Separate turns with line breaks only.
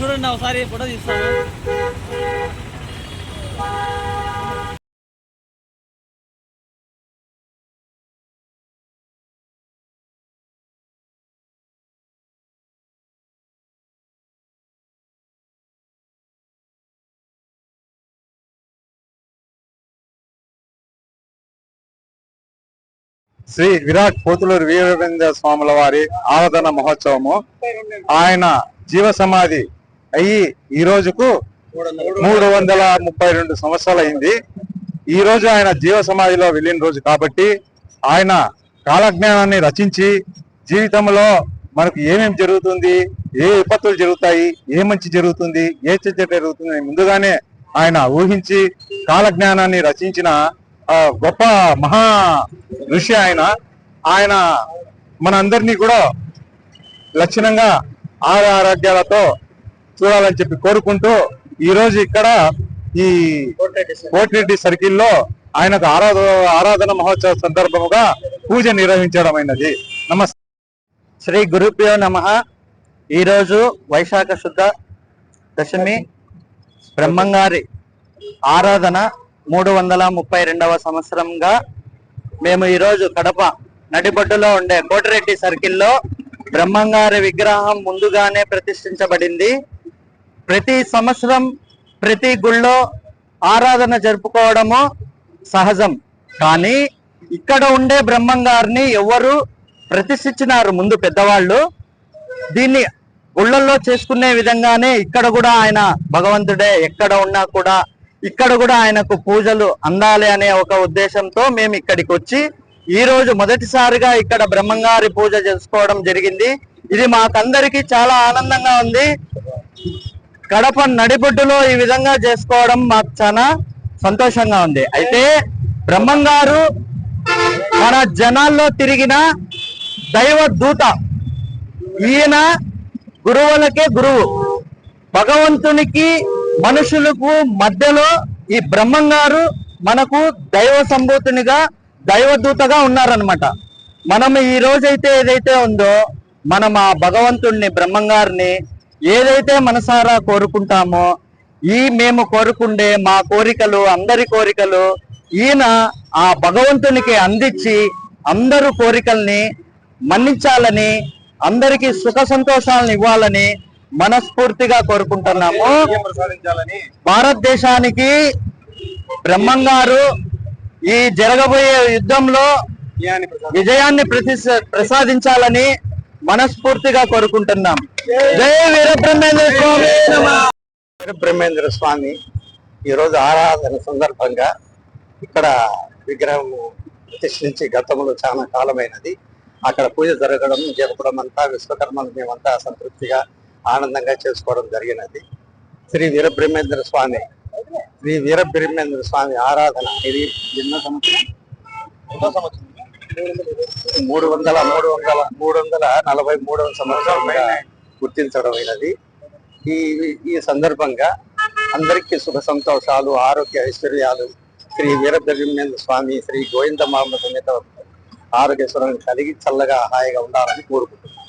చూడండి ఒకసారి ఫోటో తీస్తాను.
శ్రీ విరాట్ పోతులూరు వీరవేంద్ర స్వాముల వారి ఆరాధన మహోత్సవము. ఆయన జీవ సమాధి అయ్యి ఈ రోజుకు మూడు వందల ముప్పై రెండు సంవత్సరాలు అయింది ఈ రోజు ఆయన జీవ సమాధిలో వెళ్ళిన రోజు కాబట్టి ఆయన కాలజ్ఞానాన్ని రచించి జీవితంలో మనకు ఏమేమి జరుగుతుంది ఏ విపత్తులు జరుగుతాయి ఏ మంచి జరుగుతుంది ఏ చెడ్డ జరుగుతుంది అని ముందుగానే ఆయన ఊహించి కాలజ్ఞానాన్ని రచించిన గొప్ప మహా ఋషి ఆయన. ఆయన మనందరినీ కూడా లక్షణంగా ఆరు ఆరోగ్యాలతో చూడాలని చెప్పి కోరుకుంటూ ఈ రోజు ఇక్కడ ఈ కోటిరెడ్డి సర్కిల్లో ఆయనకు ఆరాధ ఆరాధన మహోత్సవ సందర్భముగా పూజ నిర్వహించడం అయినది. నమస్తే
శ్రీ గురుభ్యో నమ. ఈరోజు వైశాఖ శుద్ధ దశమి బ్రహ్మంగారి ఆరాధన మూడు వందల ముప్పై రెండవ సంవత్సరంగా మేము ఈరోజు కడప నడిబొడ్డులో ఉండే కోటిరెడ్డి సర్కిల్లో బ్రహ్మంగారి విగ్రహం ముందుగానే ప్రతిష్ఠించబడింది. ప్రతి సంవత్సరం ప్రతి గుళ్ళో ఆరాధన జరుపుకోవడము సహజం. కానీ ఇక్కడ ఉండే బ్రహ్మంగారిని ఎవరు ప్రతిష్ఠించినారు ముందు పెద్దవాళ్ళు. దీన్ని గుళ్ళల్లో చేసుకునే విధంగానే ఇక్కడ కూడా ఆయన భగవంతుడే ఎక్కడ ఉన్నా కూడా ఇక్కడ కూడా ఆయనకు పూజలు అందాలి అనే ఒక ఉద్దేశంతో మేము ఇక్కడికి వచ్చి ఈ రోజు మొదటిసారిగా ఇక్కడ బ్రహ్మంగారి పూజ చేసుకోవడం జరిగింది. ఇది మాకందరికీ చాలా ఆనందంగా ఉంది. కడప నడిబొడ్డులో ఈ విధంగా చేసుకోవడం మాకు చాలా సంతోషంగా ఉంది. అయితే బ్రహ్మం గారు మన జనాల్లో తిరిగిన దైవ దూత ఈయన గురువులకే గురువు. భగవంతునికి మనుషులకు మధ్యలో ఈ బ్రహ్మంగారు మనకు దైవ సంభూతునిగా దైవదూతగా ఉన్నారనమాట మనం ఈ రోజైతే ఏదైతే ఉందో మనం ఆ భగవంతుణ్ణి బ్రహ్మంగారిని ఏదైతే మనసారా కోరుకుంటామో ఈ మేము కోరుకుండే మా కోరికలు అందరి కోరికలు ఈయన ఆ భగవంతునికి అందించి అందరు కోరికల్ని మన్నించాలని అందరికీ సుఖ సంతోషాలను ఇవ్వాలని మనస్ఫూర్తిగా కోరుకుంటున్నాము. భారతదేశానికి బ్రహ్మంగారు ఈ జరగబోయే యుద్ధంలో విజయాన్ని ప్రతి ప్రసాదించాలని మనస్ఫూర్తిగా కోరుకుంటున్నాం. జై వీరబ్రహ్మేంద్ర స్వామి. నమః.
స్వామి. ఈ రోజు ఆరాధన సందర్భంగా ఇక్కడ విగ్రహం ప్రతిష్ఠించి గతంలో చాలా కాలమైనది. అక్కడ పూజ జరగడం జరపడం అంతా విశ్వకర్మలు మేమంతా సంతృప్తిగా ఆనందంగా చేసుకోవడం జరిగినది. శ్రీ వీరబ్రహ్మేంద్ర స్వామి. శ్రీ వీరబ్రహ్మేంద్ర స్వామి ఆరాధన. ఇది ఎన్నో సంవత్సరం? ఎన్నో సంవత్సరం మూడు వందల మూడు వందల మూడు వందల నలభై మూడవ సంవత్సరం గుర్తించడమైనది. ఈ ఈ సందర్భంగా అందరికీ శుభ సంతోషాలు ఆరోగ్య ఐశ్వర్యాలు. శ్రీ వీరబ్రహ్మేంద్ర స్వామి శ్రీ గోవింద మహమ్మద్ సమేత ఆరోగ్య స్వరం కలిగి చల్లగా హాయిగా ఉండాలని కోరుకుంటున్నాను.